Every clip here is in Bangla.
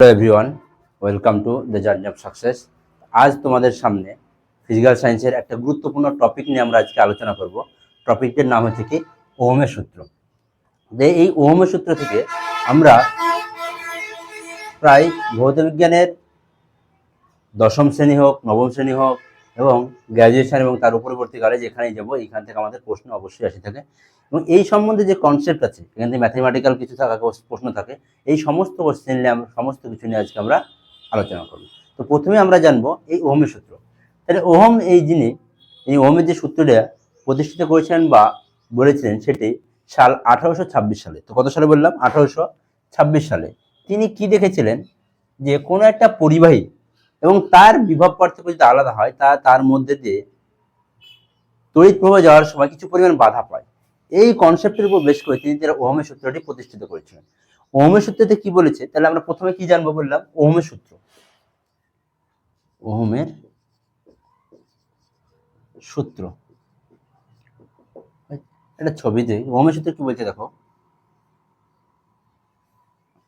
Hello everyone welcome to the journey of success আজ তোমাদের সামনে ফিজিক্যাল সায়েন্সের একটা গুরুত্বপূর্ণ টপিক নিয়ে আমরা আজকে আলোচনা করব। টপিকটির নাম হচ্ছে কি? ওহমের সূত্র। যে এই ওহমের সূত্র থেকে আমরা প্রায় ভৌতবিজ্ঞানের দশম শ্রেণি হোক, নবম শ্রেণি হোক এবং গ্র্যাজুয়েশন এবং তার উপরবর্তীকালে যেখানেই যাব, এইখান থেকে আমাদের প্রশ্ন অবশ্যই আসে থাকে। এবং এই সম্বন্ধে যে কনসেপ্ট আছে, এখান থেকে ম্যাথমেটিক্যাল কিছু থাকা প্রশ্ন থাকে, এই সমস্ত কোশ্চেন নিয়ে আমরা, সমস্ত কিছু নিয়ে আজকে আমরা আলোচনা করব। তো প্রথমে আমরা জানব এই ওহমের সূত্র। তাহলে ওহম এই যিনি, এই ওহমের যে সূত্রটা প্রতিষ্ঠিত করেছিলেন বা বলেছিলেন সেটি সাল আঠারোশো ছাব্বিশ সালে। তো কত সালে বললাম? আঠারোশো ছাব্বিশ সালে। তিনি কি দেখেছিলেন? যে কোনো একটা পরিবাহী এবং তার বিভব পার্থক্য যদি আলাদা হয়, তা তার মধ্যে দিয়ে তড়িৎ প্রবাহ যাওয়ার সময় কিছু পরিমাণ বাধা পায়। এই কনসেপ্টের উপর বেশ করে তিনি তারা ওহমের সূত্রটি প্রতিষ্ঠিত করেছিলেন। ওহমের সূত্রতে কি বলেছে? তাহলে আমরা প্রথমে কি জানব বললাম? ওহমের সূত্র। ওহমের সূত্র। এটা ছবিতে ওহমের সূত্র কি বলছে দেখো?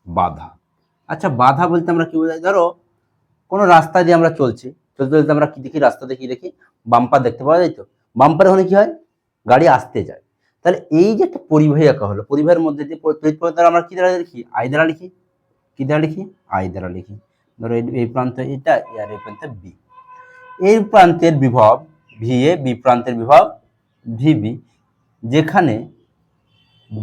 বাধা। আচ্ছা বাধা বলতে আমরা কি বোঝাই? ধরো কোনো রাস্তা দিয়ে আমরা চলছি, চলতে চলতে আমরা কি দেখি, রাস্তা দেখি দেখি, বাম্পার দেখতে পাওয়া যায় তো? বাম্পার ওখানে কি হয়? গাড়ি আসতে যায়। তাহলে এই যে একটা পরিবাহী আঁকা হলো, পরিবাহের মধ্যে দিয়ে তড়িৎ আমরা কি দ্বারা লিখি? আই দ্বারা লিখি। কি দ্বারা লিখি? আই দ্বারা লিখি। ধরো এই- প্রান্ত এটা আর এই প্রান্ত বি। এই প্রান্তের বিভব ভি এ, বি প্রান্তের বিভব ভি বি, যেখানে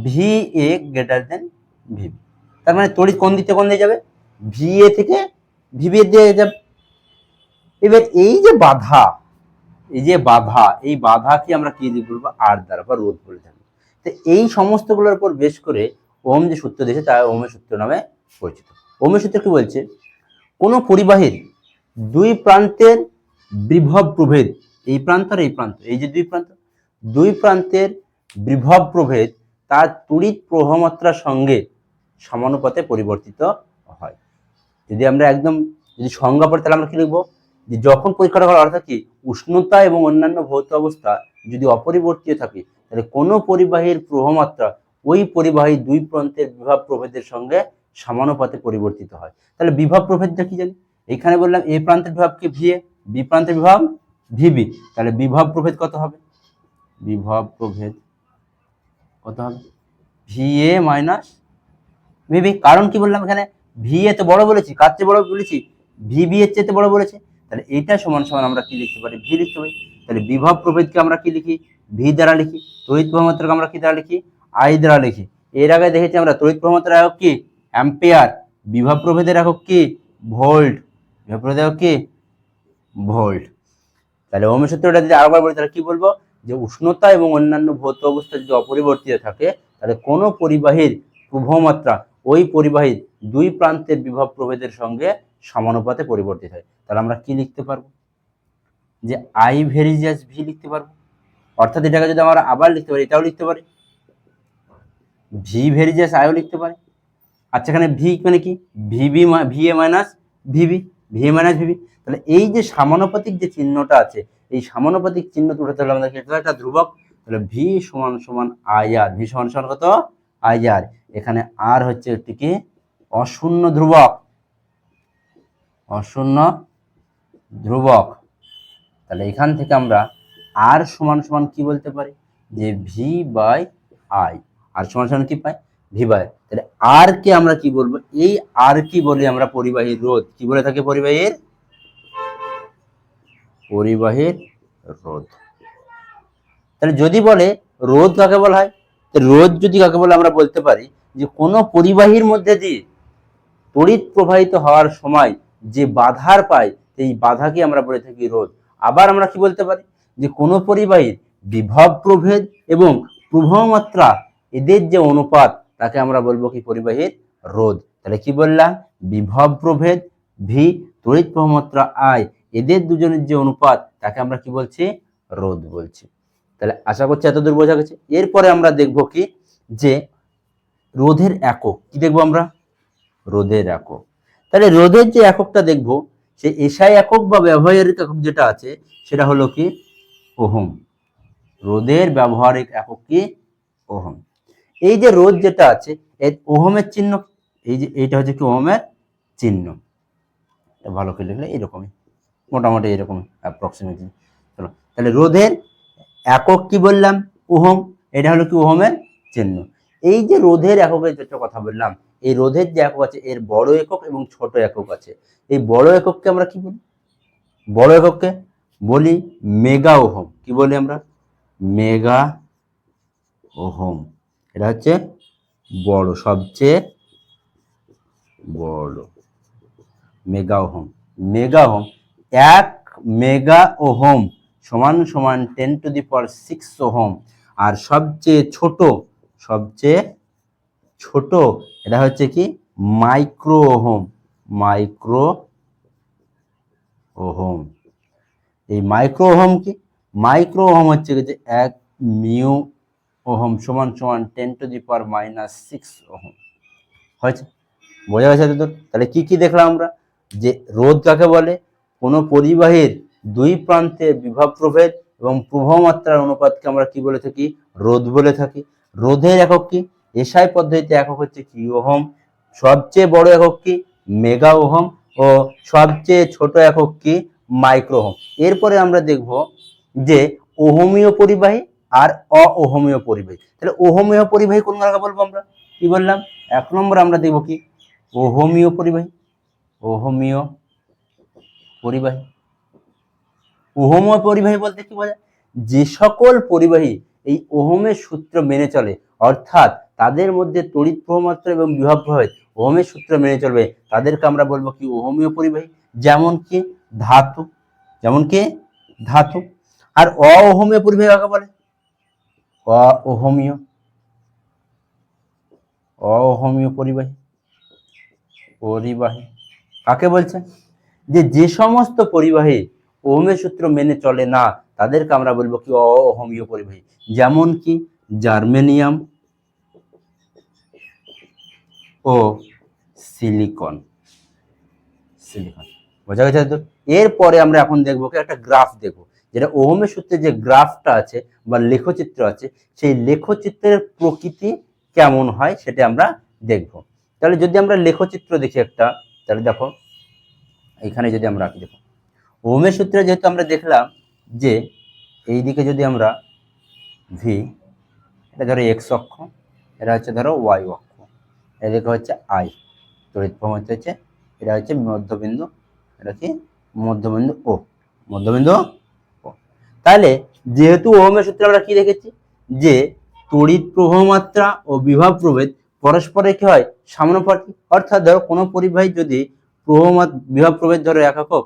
V A greater than V B. তার মানে তড়িৎ কোন দিতে কোন দিয়ে যাবে? ভি এ থেকে ভি বি দিয়ে যাবে এবার এই যে বাধা, এই যে বাধা, এই বাধাকে আমরা কি দিয়ে বলব, আর দ্বারা বা রোধ বলে থাকি। তো এই সমস্তগুলোর উপর বেশ করে ওম যে সূত্র দিয়েছে, তা ওমের সূত্র নামে পরিচিত। ওমের সূত্র কি বলছে? কোনো পরিবাহীর দুই প্রান্তের বিভব প্রভেদ, এই প্রান্ত আর এই প্রান্ত, এই যে দুই প্রান্ত, দুই প্রান্তের বিভব প্রভেদ তার তড়িৎ প্রবাহমাত্রার সঙ্গে সমানুপাতে পরিবর্তিত যদি আমরা একদম যদি সংজ্ঞা পড়ে, তাহলে আমরা কি লিখব? যে যখন পরীক্ষাটা করার অর্থাৎ কি? উষ্ণতা এবং অন্যান্য ভৌত অবস্থা যদি অপরিবর্তিত থাকে, তাহলে কোনো পরিবাহীর প্রবাহমাত্রা ওই পরিবাহী দুই প্রান্তের বিভব প্রভেদের সঙ্গে সমানুপাতে পরিবর্তিত হয়। তাহলে বিভব প্রভেদটা কি জানি? এখানে বললাম এ প্রান্তের বিভব কি? V A. বি প্রান্তের বিভব? ভিবি তাহলে বিভব প্রভেদ কত হবে? বিভব প্রভেদ কত হবে? ভি এ মাইনাস ভিবি কারণ কি বললাম এখানে? ভি এ তো বড় বলেছি, কার চেয়ে বড় বলেছি? ভিবি এর চেয়ে বড় বলেছে। তাহলে এটা সমান সমান আমরা কি লিখতে পারি? ভি লিখতে পারি। তাহলে বিভব প্রভেদকে আমরা কি লিখি? ভি দ্বারা লিখি। তড়িৎ প্রবাহমাত্রাকে আমরা কি দ্বারা লিখি? আই দ্বারা লিখি। এর আগে দেখেছি আমরা তড়িৎ প্রবাহমাত্রা একক কি? অ্যাম্পিয়ার বিভব প্রভেদের একক কি? ভোল্ট বিভব প্রভেদের একক কি? ভোল্ট তাহলে ওমের সূত্রটা যদি আরেকবার বলি, তাহলে কি বলব? যে উষ্ণতা এবং অন্যান্য ভৌত অবস্থা যদি অপরিবর্তিত থাকে, তাহলে কোনো পরিবাহীর প্রবাহমাত্রা ওই পরিবাহীর দুই প্রান্তের বিভব প্রভেদের সঙ্গে সমানুপাতে পরিবর্তিত হয়। তাহলে আমরা কি লিখতে পারব? যে আই ভেরিজাস ভি লিখতে পারব। অর্থাৎ এটাকে যদি আমরা আবার লিখতে পারি, এটাও লিখতে পারি। ভি ভেরিজাস আইও লিখতে পারি। আচ্ছা এখানে ভি মানে কি? V B V A minus V B V A minus V B তাহলে এই যে সমানুপাতিক যে চিহ্নটা আছে, এই সমানুপাতিক চিহ্ন উঠাতে হলে আমাদের এটা একটা ধ্রুবক। তাহলে ভি সমান সমান আই আর ভি সমান সমান কত? আই আর এখানে আর হচ্ছে একটি কি? অশূন্য ধ্রুবক। অশূন্য ধ্রুবক। তাহলে এখান থেকে আমরা আর সমান সমান কি বলতে পারি? যে ভি বাই আই আর সমান সমান কি পাই? ভি বাই তাহলে আর কে আমরা কি বলব? এই আর কি বলি আমরা পরিবাহীর রোধ। কি বলে থাকে পরিবাহীর? পরিবাহীর রোধ। তাহলে যদি বলে রোধ কাকে বলা হয়? রোধ যদি কাকে বলে আমরা বলতে পারি যে কোনো পরিবাহীর মধ্যে দিয়ে তড়িৎ প্রবাহিত হওয়ার সময় যে বাধার পায় সেই বাধাকে আমরা বলে থাকি রোধ। আবার আমরা কি বলতে পারি? যে কোনো পরিবাহীর বিভব প্রভেদ এবং প্রবাহ মাত্রা এদের যে অনুপাত, তাকে আমরা বলব কি পরিবাহীর রোধ। তাহলে কি বললাম? বিভব প্রভেদ ভি তড়িৎ প্রবাহ মাত্রা আই এদের দুজনের যে অনুপাত, তাকে আমরা কি বলছি? রোধ বলছি। তাহলে আশা করছি এতদূর বোঝা গেছে। এরপরে আমরা দেখব কি? যে রোধের একক। কি দেখব আমরা? রোধের একক। তাহলে রোধের যে এককটা দেখব, সে এসআই একক বা ব্যবহারিক একক যেটা আছে, সেটা হলো কি? ওহম। রোধের ব্যবহারিক একক কি? ওহম। এই যে রোধ যেটা আছে ওহমের চিহ্ন, এই যে এইটা হচ্ছে কি ওহমের চিহ্ন। ভালো করে লিখলে এরকমই, মোটামুটি এরকম অ্যাপ্রক্সিমেটলি চলো, তাহলে রোধের একক কি বললাম? ওহম। এটা হলো কি ওহমের চিহ্ন। এই যে রোধের এককের যেটা কথা বললাম, এই রোধের যে একক আছে, এর বড় একক এবং ছোট একক আছে। এই বড় একককে আমরা কি বলি? বড় একককে বলি মেগা ওহম কি বলি আমরা? মেগা ওহম এটা হচ্ছে বড়, সবচেয়ে বড়। মেগা ওহম মেগা ওহম এক মেগা ওহম সমান সমান ten to the power six ohm আর সবচেয়ে ছোট সবচেয়ে ছোট, এটা হচ্ছে কি? মাইক্রো ওহম মাইক্রো ওহম এই মাইক্রো ওহম কি? মাইক্রো ওহম হচ্ছে যে এক মিউ ওহম সমান সমান ten to the power minus six ohm. হয়েছে? বোঝা গেছে তো তাহলে কি কি দেখলাম আমরা? যে রোধ কাকে বলে? কোনো পরিবাহীর দুই প্রান্তের বিভব প্রভেদ এবং প্রবাহ মাত্রার অনুপাতকে আমরা কি বলে থাকি? রোধ বলে থাকি। রোধের একক কি? এসআই পদ্ধতিতে একক হচ্ছে কি ওহম? সবচেয়ে বড় একক কি? Mega ohm. ও সবচেয়ে ছোট একক কি? মাইক্রো ওহম এরপরে আমরা দেখব যে ওহমীয় পরিবাহী আর অওহমীয় পরিবাহী। তাহলে ওহমীয় পরিবাহী কোন জায়গা বলব আমরা? কি বললাম? এক নম্বর আমরা দেখব কি? ওহমীয় পরিবাহী। ওহমীয় পরিবাহী। ওহমীয় পরিবাহী বলতে কি বোঝায়? যে সকল পরিবাহী এই ওহমের সূত্র মেনে চলে। অর্থাৎ তাদের মধ্যে তড়িৎ প্রবাহমাত্রা এবং বিভব ওহমের সূত্র মেনে চলবে। তাদেরকে আমরা বলব কি ওহমীয় পরিবাহী, যেমন কি ধাতু, যেমন কি ধাতু। আর অওহমীয় পরিবাহী কাকে বলে? অওহমীয়। অওহমীয় পরিবাহী পরিবাহী। কাকে বলছে? যে যে সমস্ত পরিবাহী ওহমের সূত্র মেনে চলে না, তাদেরকে আমরা বলব কি অহমীয় পরিবাহী। যেমন কি, জার্মেনিয়াম ও সিলিকন। সিলিকন। বোঝা গেছে তো? এরপরে আমরা এখন দেখব কি, একটা গ্রাফ দেখব, যেটা ওহমের সূত্রে যে গ্রাফটা আছে বা লেখচিত্র আছে, সেই লেখচিত্রের প্রকৃতি কেমন হয় সেটা আমরা দেখব। তাহলে যদি আমরা লেখচিত্র দেখি একটা, তাহলে দেখো, এখানে যদি আমরা দেখো। ওহমের সূত্রে যেহেতু আমরা দেখলাম যে এই দিকে যদি আমরা ভি এটা ধরো এক্স অক্ষ, এটা হচ্ছে ধরো ওয়াই অক্ষ, এদিকে হচ্ছে আই তড়িৎ প্রমাণ হচ্ছে এটা হচ্ছে মধ্যবিন্দু, এটা কি? মধ্যবিন্দু ও মধ্যবিন্দু ও তাহলে যেহেতু ওহমের সূত্রে আমরা কি দেখেছি? যে তড়িৎ প্রবাহ মাত্রা ও বিভব প্রভেদ পরস্পরে কি হয়? সমানুপাতিক অর্থাৎ ধরো কোনো পরিবাহী যদি প্রবাহ বিভব প্রভেদ ধরো এক একক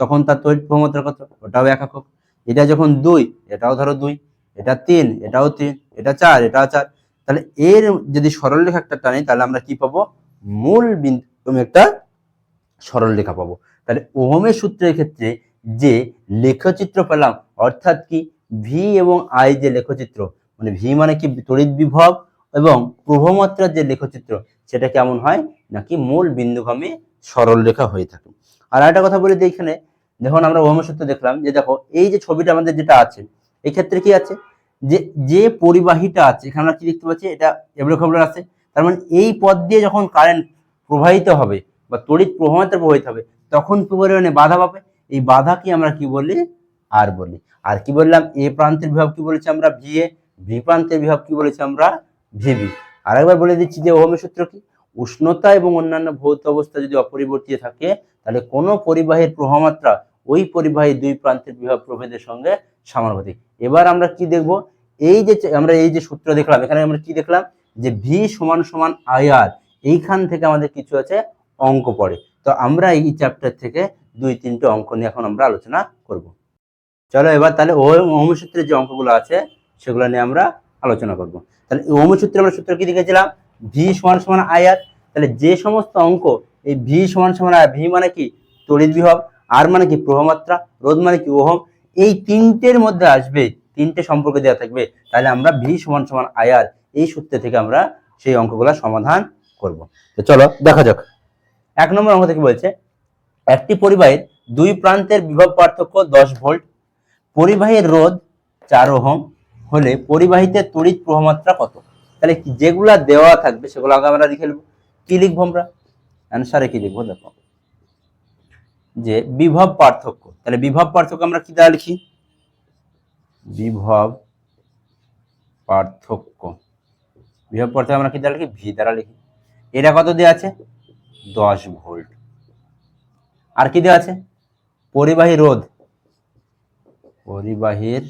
তখন তার তড়িৎ প্রবাহ মাত্রা কত ওটাও এক একক এটা যখন দুই, এটাও ধরো দুই, এটা তিন, এটাও তিন, এটা চার, এটাও চার। তাহলে এর যদি সরল রেখা একটা টানি, তাহলে আমরা কি পাবো? মূল বিন্দু একটা সরল রেখা পাবো। তাহলে ওহমের সূত্রের ক্ষেত্রে যে লেখচিত্র পেলাম, অর্থাৎ কি? ভি এবং আই যে লেখচিত্র মানে ভি মানে কি? তড়িৎ বিভব এবং প্রভমাত্রার যে লেখচিত্র, সেটা কেমন হয়? নাকি মূল বিন্দুগামী সরল রেখা হয়ে থাকে। আর একটা কথা বলে দিই এখানে। যখন আমরা সূত্র দেখলাম যে দেখো, এই যে ছবিটা আমাদের যেটা আছে এই ক্ষেত্রে কি আছে? যে যে পরিবাহীটা আছে, এখানে আমরা কি দেখতে পাচ্ছি? এটা এবড়ো খবর আছে। তার মানে এই পথ দিয়ে যখন কারেন্ট প্রবাহিত হবে বা তড়িৎ প্রবাহিত প্রবাহিত হবে, তখন কি পরিমাণে বাধা পাবে? এই বাধাকে আমরা কি বলি? আর বলি। আর কি বললাম? এ প্রান্তের বিভব কি বলেছি আমরা? ভি এ ভি প্রান্তের বিভব কি বলেছি আমরা? ভিবি আরেকবার বলে দিচ্ছি যে ওহমের সূত্র কি? উষ্ণতা এবং অন্যান্য ভৌত অবস্থা যদি অপরিবর্তিত থাকে, তাহলে কোনো পরিবাহের প্রবাহমাত্রা ওই পরিবাহী দুই প্রান্তের বিভব প্রভেদের সঙ্গে সমানুপাতিক। এবার আমরা কি দেখব? এই যে আমরা এই যে সূত্র দেখলাম, এখানে আমরা কি দেখলাম? যে ভি সমান সমান আইআর এইখান থেকে আমাদের কিছু আছে অঙ্ক পড়ে। তো আমরা এই চ্যাপ্টার থেকে দুই, তিনটে অঙ্ক নিয়ে এখন আমরা আলোচনা করব। চলো এবার তাহলে সূত্রের যে অঙ্কগুলো আছে, সেগুলো নিয়ে আমরা আলোচনা করব। তাহলে সূত্রে আমরা সূত্র কি দেখেছিলাম? ভি সমান সমান আয়ার তাহলে যে সমস্ত অঙ্ক, এই ভি সমান সমান আয়ার ভি মানে কি? তড়িৎ বিভব। আর মানে কি প্রভামাত্রা রোধ মানে কি ওহম, এই তিনটের মধ্যে আসবে, তিনটে সম্পর্ক দেওয়া থাকবে, তাহলে আমরা ভি সমান সমান আয়ার এই সূত্র থেকে আমরা সেই অঙ্কগুলো সমাধান করব। তো চলো, দেখা যাক। এক নম্বর অঙ্ক থেকে বলছে, একটি পরিবাহীর দুই প্রান্তের বিভব পার্থক্য দশ ভোল্ট, পরিবাহীর রোধ চার ওহম, হলে পরিবাহীতে তড়িৎ প্রবাহমাত্রা কত? তাহলে যেগুলা দেওয়া থাকবে সেগুলো আগে আমরা লিখে নেব। কি লিখব আমরা? অ্যান্সারে কি লিখব দেখো। যে বিভব পার্থক্য। তাহলে বিভব পার্থক্য আমরা কি দ্বারা লিখি? বিভব পার্থক্য। বিভব পার্থক্য আমরা কি দ্বারা লিখি? ভি দ্বারা লিখি। এটা কত দেওয়া আছে? দশ ভোল্ট। আর কি দেওয়া আছে? পরিবাহী রোধ। পরিবাহীর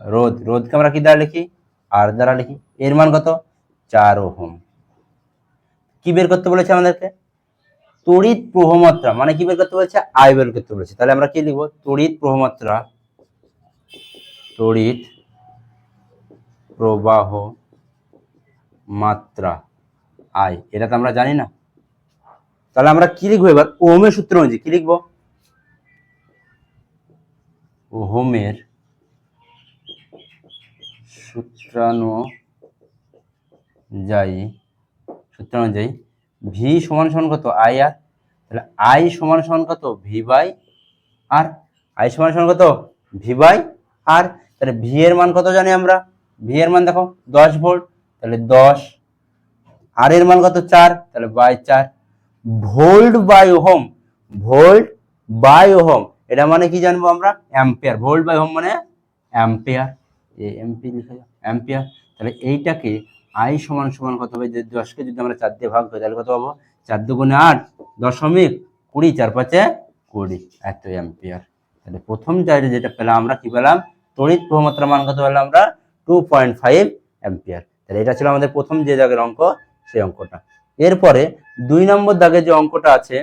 রোধ। রোধকে আমরা কি দ্বারা লিখি? আর দ্বারা লিখি। এর মান কত? চার ওহম। কি বের করতে বলেছে আমাদেরকে? তড়িৎ প্রবাহমাত্রা মানে কি বের করতে বলেছে? আয় বের করতে বলেছে। তাহলে আমরা কি লিখব? তড়িৎ প্রবাহমাত্রা, তড়িৎ প্রবাহ মাত্রা আয় এটা তো আমরা জানি না। তাহলে আমরা কি লিখব এবার? ওহমের সূত্র অনুযায়ী কি লিখব? ওহমের সূত্রানুযায়ী সূত্রানুযায়ী ভি সমান সমান কত? I R? তাহলে আই সমান সমান কত? ভি বাই আর আই সমান সমান কত? ভি বাই আর তাহলে ভি এর মান কত জানি আমরা? ভি এর মান দেখো, দশ ভোল্ট। তাহলে দশ। আর এর মান কত? চার। তাহলে বাই চার। Volt by ohm. Volt by ohm. এটা মানে কি জানব আমরা? অ্যাম্পিয়ার। ভোল্ট বাই ওহম মানে অ্যাম্পিয়ার। এই এমপি লিখে অ্যাম্পিয়ার। তাহলে এইটাকে আই সমান সমান কত হবে? যে দশকে যদি আমরা চার দিয়ে ভাগ করি, তাহলে কত পাবো? চার দুগুণে আট দশমিক কুড়ি, চার পাঁচে কুড়ি এত অ্যাম্পিয়ার তাহলে প্রথম জায়গায় যেটা পেলাম আমরা কি পেলাম? তড়িৎ প্রমাত্রা মান কত পেলাম আমরা? টু পয়েন্ট ফাইভ অ্যাম্পিয়ার তাহলে এটা ছিল আমাদের প্রথম যে দাগের অঙ্ক, সেই অঙ্কটা। এরপরে দুই নম্বর দাগে যে অঙ্কটা আছে,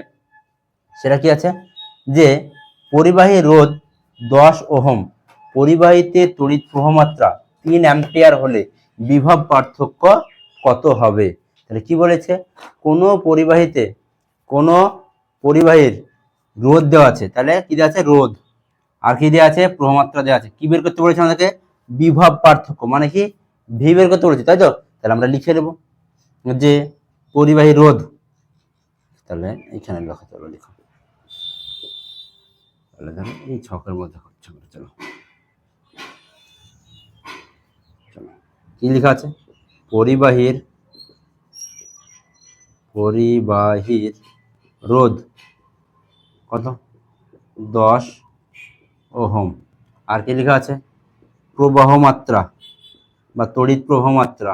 সেটা কি আছে? যে পরিবাহী রোধ দশ ওহম, পরিবাহীতে তড়িৎ প্রবাহমাত্রা তিন অ্যাম্পিয়ার হলে বিভব পার্থক্য কত হবে? তাহলে কি বলেছে? কোনো পরিবাহীতে কোনো পরিবাহীর রোধ দেওয়া আছে। তাহলে কি দেওয়া আছে? রোধ। আর কি দেওয়া আছে? প্রবাহমাত্রা দেওয়া আছে। কি বের করতে বলেছে আমাদেরকে? বিভব পার্থক্য। মানে কি? ভি বের করতে বলেছে, তাই তো? তাহলে আমরা লিখে নেব যে পরিবাহী রোধ। তাহলে এখানে লেখা চলো লিখো। তাহলে এই ছকের মধ্যে হচ্ছে চলো চলো কি লেখা আছে? পরিবাহীর পরিবাহীর রোধ কত? দশ ওহম। আর কি লেখা আছে? প্রবাহ মাত্রা বা তড়িৎ প্রবাহ মাত্রা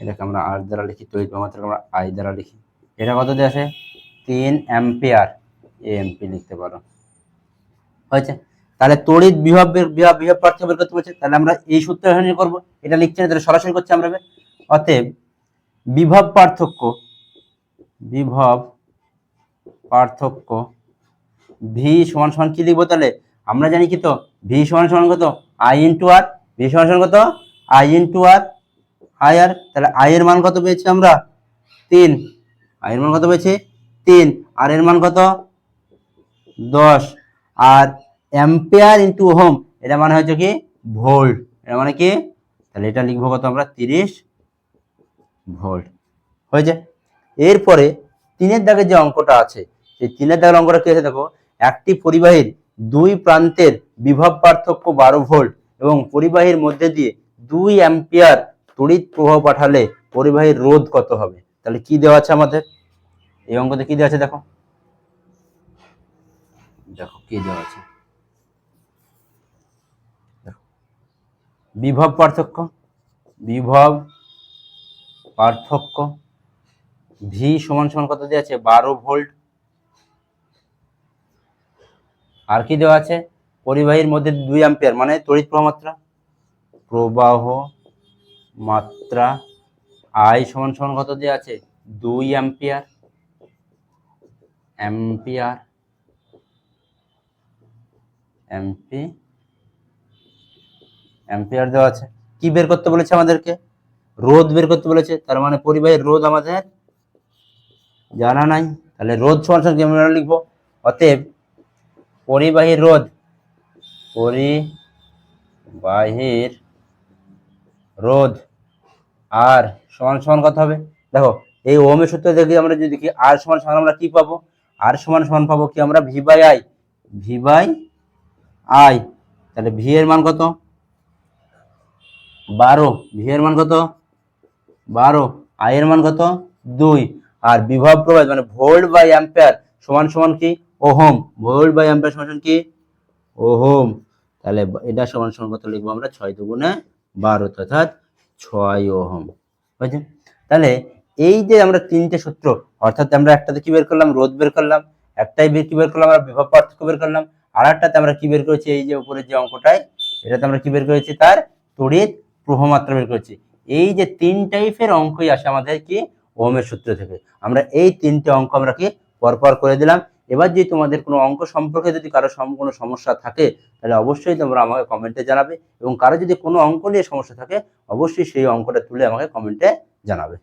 এটাকে আমরা আর দ্বারা লিখি, তড়িৎ প্রবাহ মাত্রাকে আমরা আই দ্বারা লিখি। এটা কত দিয়ে আছে? তিন অ্যাম্পিয়ার। এএমপি লিখতে পারো। হয়েছে? তাহলে তড়িৎ বিভব বিভব বিভব পার্থক্য বের করতে বলছে। তাহলে আমরা এই সূত্র এখানে করব। এটা লিখছি না, তাহলে সরাসরি করছি আমরা অতএব, বিভব পার্থক্য বিভব পার্থক্য ভি সমান সমান কি লিখব তাহলে? আমরা জানি কি তো? ভি সমান সমান কত? আই ইন্টু আর ভি সমান সমান কত? I into R I R তাহলে আই এর মান কত পেয়েছি আমরা? তিন। আই এর মান কত পেয়েছি? তিন। আর এর মান কত? দশ। আর অ্যাম্পিয়ার ইন্টু হোম এটা মানে হচ্ছে কি? ভোল্ট এটা মানে কি? তাহলে এটা লিখব কত আমরা? তিরিশ ভোল্ট হয়েছে? এরপরে তিনের দাগের যে অঙ্কটা আছে, সেই তিনের দাগের অঙ্কটা কি আছে দেখো? একটি পরিবাহীর দুই প্রান্তের বিভব পার্থক্য বারো ভোল্ট এবং পরিবাহীর মধ্যে দিয়ে দুই অ্যাম্পিয়ার তড়িৎ প্রবাহ পাঠালে পরিবাহীর রোধ কত হবে? তাহলে কি দেওয়া আছে আমাদের? এই অঙ্কতে কি দেওয়া আছে দেখো? দেখো, কি দেওয়া আছে? বিভব পার্থক্য বিভব পার্থক্য ভি সমান সমান কত দেওয়া আছে? বারো ভোল্ট। আর কি দেওয়া আছে? পরিবাহীর মধ্যে দুই অ্যাম্পিয়ার মানে তড়িৎ প্রবাহ মাত্রা। প্রবাহ মাত্রা আই সমান সমান কত দেওয়া আছে? দুই অ্যাম্পিয়ার অ্যাম্পিয়ার এমপি অ্যাম্পিয়ার দেওয়া আছে। কি বের করতে বলেছে আমাদেরকে? রোধ বের করতে বলেছে। তার মানে পরিবাহীর রোধ আমাদের জানা নাই। তাহলে রোধ সমান কি আমরা লিখব? অতএব পরিবাহীর রোধ পরিবাহীর রোধ আর সমান সমান কত হবে? দেখো, এই ওমের সূত্র দেখে আমরা যদি দেখি, আর সমান সমান আমরা কি পাবো? আর সমান সমান পাবো কি আমরা? V by I V by I তাহলে ভি এর মান কত? বারো। ভি এর মান কত? বারো। আই এর মান কত? দুই। আর বিভব প্রবাহ মানে ভোল্ট বাই অ্যাম্পিয়ার সমান সমান কি? ওহম। ভোল্ট বাই অ্যাম্পিয়ার সমান সমান কি? ওহম। তাহলে এটা সমান সমান কত লিখব আমরা? ছয় দুগুণে বারো, অর্থাৎ ছয় ওহম। বুঝছেন? তাহলে এই যে আমরা তিনটে সূত্র, অর্থাৎ আমরা একটাতে কি বের করলাম? রোধ বের করলাম। একটাই বের কি বের করলাম? আমরা বিভব পার্থক্য বের করলাম। আর একটাতে আমরা কি বের করেছি? এই যে উপরের যে অঙ্কটায়, এটাতে আমরা কি বের করেছি? তার তড়িৎ প্রবাহমাত্রা বের করেছি। এই যে তিন টাইপের অঙ্কই আসে আমাদের কি ওহমের সূত্র থেকে। আমরা এই তিনটে অঙ্ক আমরা কি পরপর করে দিলাম। এবার যদি তোমাদের কোনো অঙ্ক সম্পর্কে যদি কারও কোনো সমস্যা থাকে, তাহলে অবশ্যই তোমরা আমাকে কমেন্টে জানাবে এবং কারও যদি কোনো অঙ্ক নিয়ে সমস্যা থাকে, অবশ্যই সেই অঙ্কটা তুলে আমাকে কমেন্টে জানাবে।